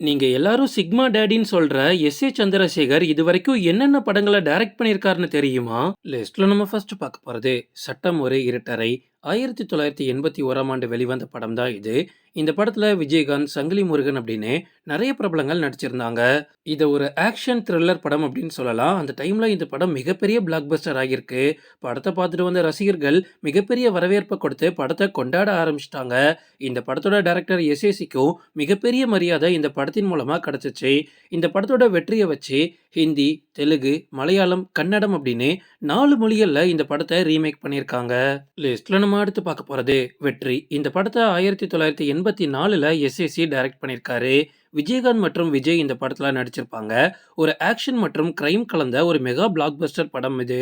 நீங்க எல்லாரும் சிக்மா டேடின்னு சொல்ற எஸ் ஏ சந்திரசேகர் இதுவரைக்கும் என்னென்ன படங்களை டைரக்ட் பண்ணியிருக்காருன்னு தெரியுமா? லிஸ்ட்ல நம்ம ஃபர்ஸ்ட் பார்க்க போறது சட்டம் ஒரு இருட்டறை ஆயிரத்தி தொள்ளாயிரத்தி எண்பத்தி ஓராம் ஆண்டு வெளிவந்த படம் தான் இது. இந்த படத்துல விஜயகாந்த் சங்கிலி முருகன் அப்படின்னு நிறைய பிரபலங்கள் நடிச்சிருந்தாங்க. இதை ஒரு ஆக்ஷன் த்ரில்லர் படம் அப்படின்னு சொல்லலாம். அந்த டைம்ல இந்த படம் மிகப்பெரிய பிளாக் பஸ்டர் ஆகியிருக்கு. படத்தை பார்த்துட்டு வந்த ரசிகர்கள் மிகப்பெரிய வரவேற்பை கொடுத்து படத்தை கொண்டாட ஆரம்பிச்சிட்டாங்க. இந்த படத்தோட டைரக்டர் எஸ்ஏசிக்கும் மிகப்பெரிய மரியாதை இந்த படத்தின் மூலமா கிடைச்சிச்சு. இந்த படத்தோட வெற்றியை வச்சு ஹிந்தி தெலுங்கு மலையாளம் கன்னடம் அப்படின்னு நாலு மொழிகளில் இந்த படத்தை ரீமேக் பண்ணியிருக்காங்க. லிஸ்ட்ல நம்ம அடுத்து பார்க்க போறது வெற்றி. இந்த படத்தை ஆயிரத்தி தொள்ளாயிரத்தி எண்பத்தி நாலுல எஸ்எஸ்சி டைரக்ட் பண்ணியிருக்காரு. விஜயகாந்த் மற்றும் விஜய் இந்த படத்தில் நடிச்சிருப்பாங்க. ஒரு ஆக்ஷன் மற்றும் கிரைம் கலந்த ஒரு மெகா பிளாக்பஸ்டர் படம் இது.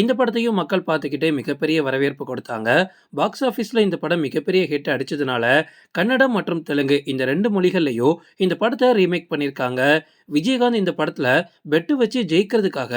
இந்த படத்தையும் மக்கள் பார்த்துக்கிட்டே மிகப்பெரிய வரவேற்பு கொடுத்தாங்க. பாக்ஸ் ஆஃபீஸில் இந்த படம் மிகப்பெரிய ஹிட் அடித்ததுனால கன்னடம் மற்றும் தெலுங்கு இந்த ரெண்டு மொழிகள்லையும் இந்த படத்தை ரீமேக் பண்ணியிருக்காங்க விஜயகாந்த் இந்த படத்தில் பெட்டு வச்சு ஜெயிக்கிறதுக்காக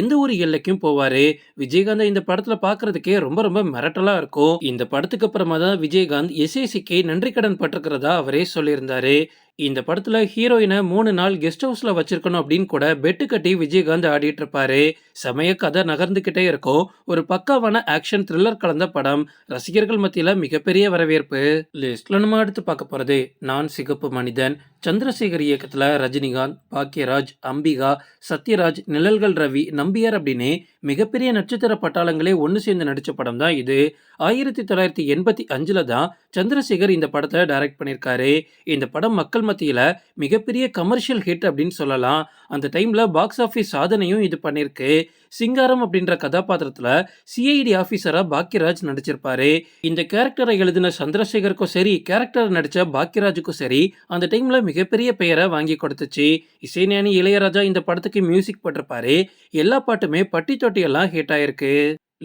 எந்த ஒரு எல்லைக்கும் போவார். விஜயகாந்த் இந்த படத்தில் பார்க்கறதுக்கே ரொம்ப ரொம்ப மிரட்டலாக இருக்கும். இந்த படத்துக்கு அப்புறமா தான் விஜயகாந்த் எஸ்ஏசிக்கு நன்றி கடன் பட்டிருக்கிறதா அவரே சொல்லியிருந்தாரு. இந்த படத்தில் ஹீரோயினை மூணு நாள் கெஸ்ட் ஹவுஸில் வச்சுருக்கணும் அப்படின்னு கூட பெட்டு கட்டி விஜயகாந்த் ஆடிட்டு இருப்பாரு. சமய கதை நகர்ந்துகிட்டே இருக்கும் ஒரு பக்காவான ஆக்ஷன் த்ரில்லர் கலந்த படம். ரசிகர்கள் மத்தியில மிகப்பெரிய வரவேற்பு. லிஸ்ட்ல நம்ம அடுத்து பார்க்க போறது நான் சிகப்பு மனிதன். சந்திரசேகர் இயக்கத்துல ரஜினிகாந்த் பாக்யராஜ் அம்பிகா சத்யராஜ் நிழல்கள் ரவி நம்பியார் அப்படின்னு மிகப்பெரிய நட்சத்திர பட்டாளங்களே ஒன்று சேர்ந்து நடித்த படம் தான் இது. ஆயிரத்தி தொள்ளாயிரத்தி எண்பத்தி அஞ்சுல தான் சந்திரசேகர் இந்த படத்தை டைரக்ட் பண்ணியிருக்காரு. இந்த படம் மக்கள் மத்தியில் மிகப்பெரிய கமர்ஷியல் ஹிட் அப்படின்னு சொல்லலாம். அந்த டைமில் பாக்ஸ் ஆஃபீஸ் சாதனையும் இது பண்ணியிருக்கு. சிங்காரம் அப்படின்ற கதாபாத்திரத்தில் சிஐடி ஆஃபீஸராக பாக்யராஜ் நடிச்சிருப்பாரு. இந்த கேரக்டரை எழுதின சந்திரசேகருக்கும் சரி கேரக்டர் நடித்த பாக்யராஜுக்கும் சரி அந்த டைமில் மிகப்பெரிய பெயரை வாங்கி கொடுத்துச்சு. இசைஞானி இளையராஜா இந்த படத்துக்கு மியூசிக் போட்டிருப்பாரு. எல்லா பாட்டுமே பட்டி தொட்டியெல்லாம் ஹிட் ஆயிருக்கு.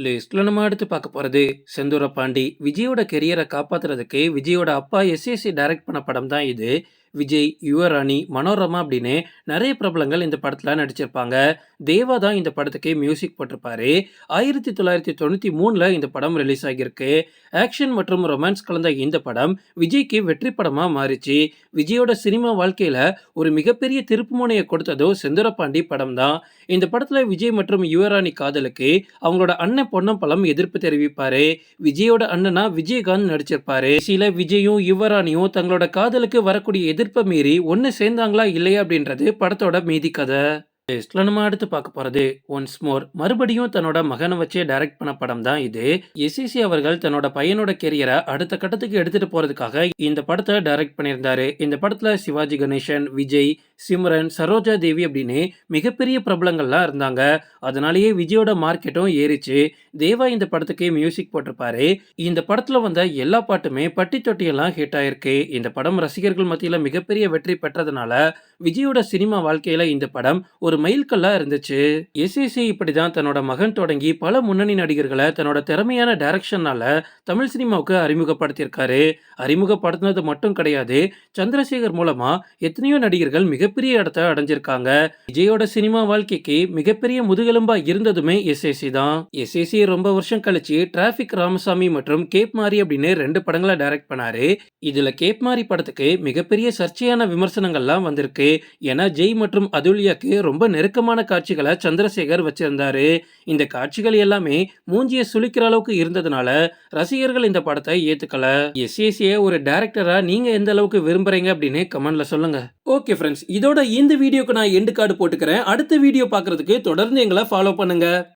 லிஸ்ட்ல நம்ம அடுத்து பார்க்க போறது செந்தூர பாண்டி விஜயோட கெரியரை காப்பாத்துறதுக்கு விஜயோட அப்பா எஸ்எஸ்சி டைரக்ட் பண்ண படம் தான் இது. விஜய் யுவராணி மனோரமா அப்படின்னு நிறைய பிரபலங்கள் இந்த படத்தில் நடிச்சிருப்பாங்க. தேவா தான் இந்த படத்துக்கு மியூசிக் போட்டிருப்பாரு. ஆயிரத்தி தொள்ளாயிரத்தி தொண்ணூற்றி மூணில் இந்த படம் ரிலீஸ் ஆகியிருக்கு. ஆக்ஷன் மற்றும் ரொமான்ஸ் கலந்த இந்த படம் விஜய்க்கு வெற்றி படமாக மாறிச்சு. விஜயோட சினிமா வாழ்க்கையில் ஒரு மிகப்பெரிய திருப்பு முனையை கொடுத்ததோ செந்தூரபாண்டி படம் தான். இந்த படத்தில் விஜய் மற்றும் யுவராணி காதலுக்கு அவங்களோட அண்ணன் பொன்னம்பலம் எதிர்ப்பு தெரிவிப்பாரு. விஜயோட அண்ணனா விஜயகாந்த் நடிச்சிருப்பாரு. சில விஜயும் யுவராணியும் தங்களோட காதலுக்கு வரக்கூடிய எதிர்ப்பை மீறி ஒன்று சேர்ந்தாங்களா இல்லையா அப்படின்றது படத்தோட மீதி கதை. லிஸ்ட்ல நம்ம அடுத்து பார்க்க போறது ஒன்ஸ் மோர் மறுபடியும் தன்னோட மகனை வச்சே டைரக்ட் பண்ண படம் தான் இது. எஸ்இசி அவர்கள் தன்னோட பையனோட கெரியரை அடுத்த கட்டத்துக்கு எடுத்துட்டு போறதுக்காக இந்த படத்தை டைரக்ட் பண்ணியிருந்தாரு. இந்த படத்துல சிவாஜி கணேசன் விஜய் சிம்ரன் சரோஜா தேவி அப்படின்னு மிகப்பெரிய பிரபலங்கள்லாம் இருந்தாங்க. அதனாலேயே விஜயோட மார்க்கெட்டும் ஏறிச்சு. தேவா இந்த படத்துக்கு மியூசிக் போட்டிருப்பாரு. இந்த படத்துல வந்த எல்லா பாட்டுமே பட்டி தொட்டியெல்லாம் ஹிட் ஆயிருக்கு. இந்த படம் ரசிகர்கள் மத்தியில மிகப்பெரிய வெற்றி பெற்றதுனால விஜயோட சினிமா வாழ்க்கையில இந்த படம் ஒரு மைல்கல்லா இருந்துச்சு. எஸ்எஸ்சி இப்படிதான் தன்னோட மகன் தொடங்கி பல முன்னணி நடிகர்களை தன்னோட திறமையான டைரக்ஷனால தமிழ் சினிமாவுக்கு அறிமுகப்படுத்தியிருக்காரு. அறிமுகப்படுத்தினது மட்டும் கிடையாது சந்திரசேகர் மூலமா எத்தனையோ நடிகர்கள் மிகப்பெரிய இடத்த அடைஞ்சிருக்காங்க. விஜயோட சினிமா வாழ்க்கைக்கு மிகப்பெரிய முதுகெலும்பா இருந்ததுமே எஸ்எஸ்சி தான். எஸ்எஸ்சி ரொம்ப வருஷம் கழிச்சு டிராபிக் ராமசாமி மற்றும் கேப் மாரி அப்படின்னு ரெண்டு படங்களை டைரக்ட் பண்ணாரு. இதுல கேப் மாரி படத்துக்கு மிகப்பெரிய சர்ச்சையான விமர்சனங்கள்லாம் வந்திருக்கு. ஏன்னா ஜெய் மற்றும் அதுல்யாக்கு ரொம்ப நெருக்கமான காட்சிகளை சந்திரசேகர் வச்சிருந்தாரு. இந்த காட்சிகள் எல்லாமே மூஞ்சியை சுளிக்கிற அளவுக்கு இருந்ததுனால ரசிகர்கள் இந்த படத்தை ஏத்துக்கல. எஸ்ஏசிய ஒரு டைரக்டரா நீங்க எந்த அளவுக்கு விரும்புறீங்க அப்படின்னு கமெண்ட்ல சொல்லுங்க. ஓகே ஃப்ரெண்ட்ஸ் இதோட இந்த வீடியோக்கு நான் எண்டு கார்டு போட்டுக்கிறேன். அடுத்த வீடியோ பார்க்கறதுக்கு தொடர்ந்து எங்களை ஃபாலோ பண்ணுங்க.